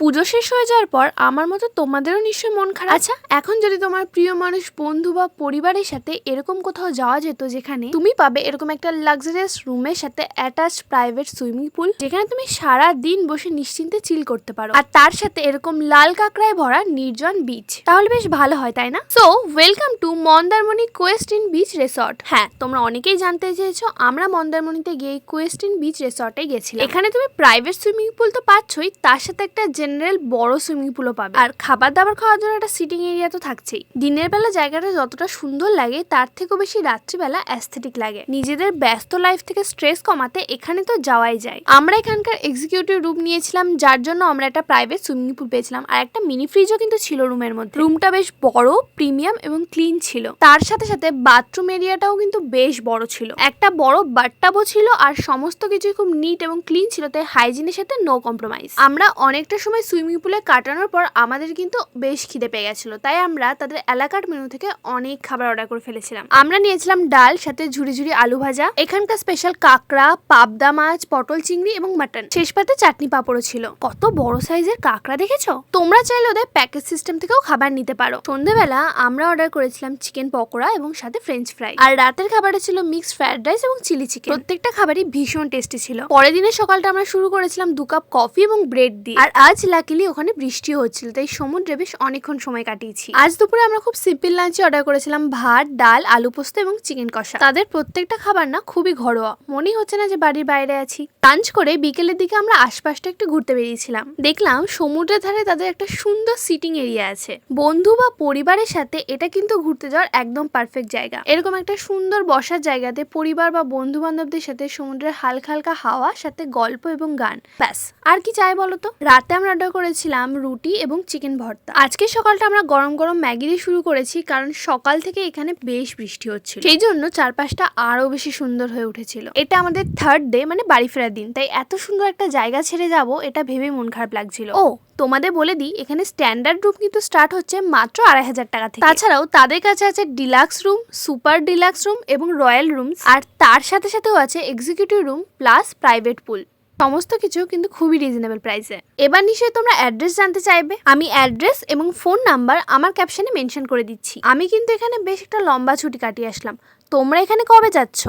পুজো শেষ হয়ে যাওয়ার পর আমার মতো তোমাদেরও নিশ্চয়ই মন খারাপ। আচ্ছা এখন যদি তোমার প্রিয় মানুষ, বন্ধু বা পরিবারের সাথে এরকম কোথাও যাওয়া যেত যেখানে তুমি পাবে এরকম একটা লাক্সারিয়াস রুমের সাথে অ্যাটাচ প্রাইভেট সুইমিং পুল যেখানে তুমি সারা দিন বসে নিশ্চিন্তে চিল করতে পারো। আর তার সাথে এরকম লাল কাঁকড়ায় ভরা নির্জন বিচ তাহলে বেশ ভালো হয়, তাই না? So welcome to Mandarmani quest in beach resort হ্যাঁ তোমরা অনেকেই জানতে চেয়েছো, আমরা মন্দারমণিতে গিয়ে কোয়েস্ট ইন বিচ রিসর্টে গেছিলাম। এখানে তুমি প্রাইভেট সুইমিং পুল তো পাচ্ছই, তার সাথে একটা জেনারেল বড় সুইমিং পুলও পাবে। আর খাবার দাবার খাওয়ার জন্য একটা সিটিং এরিয়া তো থাকছেই। দিনের বেলা জায়গাটা যতটা সুন্দর লাগে, তার থেকেও বেশি রাত্রিবেলা অ্যাস্থেটিক লাগে। নিজেদের ব্যস্ত লাইফ থেকে স্ট্রেস কমাতে এখানে তো যাওয়াই যায়। আমরা এখানকার এক্সিকিউটিভ রুম নিয়েছিলাম, যার জন্য আমরা একটা প্রাইভেট সুইমিং পুল পেয়েছিলাম। আর একটা মিনি ফ্রিজও কিন্তু ছিল রুমের মধ্যে। রুমটা বেশ বড় প্রিমিয়াম এবং ক্লিন ছিল। তার সাথে সাথে বাথরুম এরিয়াটাও কিন্তু বেশ বড় ছিল। একটা বড় বাটটাবও ছিল, আর সমস্ত কিছুই খুব নিট এবং ক্লিন ছিল, তাই হাইজিনের সাথে নো কম্প্রোমাইজ আমরা অনেকটা সময় সুইমিং পুলে কাটানোর পর আমাদের কিন্তু বেশ খিদে পেয়ে গেছিল। তাই আমরা তাদের এলাকার মেনু থেকে অনেক খাবার অর্ডার করে ফেলেছিলাম। আমরা নিয়েছিলাম ডাল, সাথে ঝুড়ি ঝুড়ি আলু ভাজা, এখানকার স্পেশাল কাঁকড়া, পাবদা মাছ, পটল চিংড়ি এবং মাটন শেষ পাতে চাটনি পাঁপড়ও ছিল। কত বড় সাইজের কাঁকড়া দেখেছ? তোমরা চাইলে ওদের প্যাকেজ সিস্টেম থেকেও খাবার নিতে পারো। সন্ধ্যেবেলা আমরা অর্ডার করেছিলাম চিকেন পকোড়া এবং সাথে ফ্রেঞ্চ ফ্রাই আর রাতের খাবারে ছিল মিক্সড ফ্রাইড রাইস এবং চিলি চিকেন প্রত্যেকটা খাবারই ভীষণ টেস্টি ছিল। পরের দিনের সকালটা আমরা শুরু করেছিলাম দু কাপ কফি এবং ব্রেড দিয়ে। আর আজ লাকিলি ওখানে বৃষ্টি হচ্ছিল, তাই সমুদ্রে বেশ অনেকক্ষণ সময় কাটিয়েছি। আজ দুপুরে আমরা খুব সিম্পল লাঞ্চে অর্ডার করেছিলাম ভাত, ডাল, আলু পোস্ত এবং চিকেন কষা। তাদের প্রত্যেকটা খাবার না খুবই ঘরোয়া। মনেই হচ্ছে না যে বাড়ির বাইরে আছি। লাঞ্চ করে বিকেলের দিকে আমরা আশপাশটা একটু ঘুরতে বেরিয়েছিলাম। দেখলাম সমুদ্রের ধারে তাদের একটা সুন্দর সিটিং এরিয়া আছে। বন্ধু বা পরিবারের সাথে এটা কিন্তু ঘুরতে যাওয়ার একদম পারফেক্ট জায়গা। এরকম একটা সুন্দর বসার জায়গাতে পরিবার বা বন্ধু বান্ধবদের সাথে সমুদ্রের হালকা হালকা হাওয়া, সাথে গল্প এবং গান। ব্যাস। আর কি চাই বলতো রাতে আমরা অর্ডার করেছিলাম রুটি এবং চিকেন ভর্তা। আজকে সকালটা আমরা গরম গরম ম্যাগি দিয়ে শুরু করেছি কারণ সকাল থেকে এখানে বেশ বৃষ্টি হচ্ছিল। সেই জন্য চারপাশটা আরও বেশি সুন্দর হয়ে উঠেছিল। এটা আমাদের থার্ড ডে মানে বাড়ি ফেরার দিন। তাই এত সুন্দর একটা জায়গা ছেড়ে যাব, এটা ভেবে মন খারাপ লাগছিল। ও, তোমাদের বলে দিই, এখানে স্ট্যান্ডার্ড রুম কিন্তু স্টার্ট হচ্ছে মাত্র আড়াই হাজার টাকা থেকে। তাছাড়াও তাদের কাছে আছে deluxe room super deluxe room এবং রয়্যাল রুম আর তার সাথে সাথেও আছে executive room plus private pool সমস্ত কিছু কিন্তু খুবই রিজনেবল প্রাইসে এবার নিশ্চয়ই তোমরা অ্যাড্রেস জানতে চাইবে। আমি অ্যাড্রেস এবং ফোন নাম্বার আমার ক্যাপশনে মেনশন করে দিচ্ছি। আমি কিন্তু এখানে বেশ একটা লম্বা ছুটি কাটিয়ে আসলাম। তোমরা এখানে কবে যাচ্ছ?